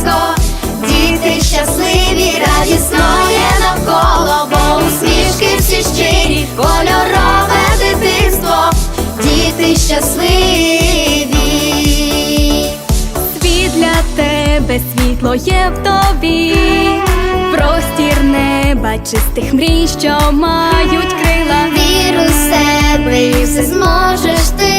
Близько, діти щасливі, радісно є навколо, бо усмішки всі щирі, кольорове дитинство, діти щасливі. Світ для тебе світло є в тобі, простір неба, чистих мрій, що мають крила. Вір у себе і все зможеш ти.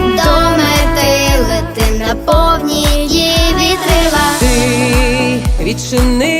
До мети лети на повні відчини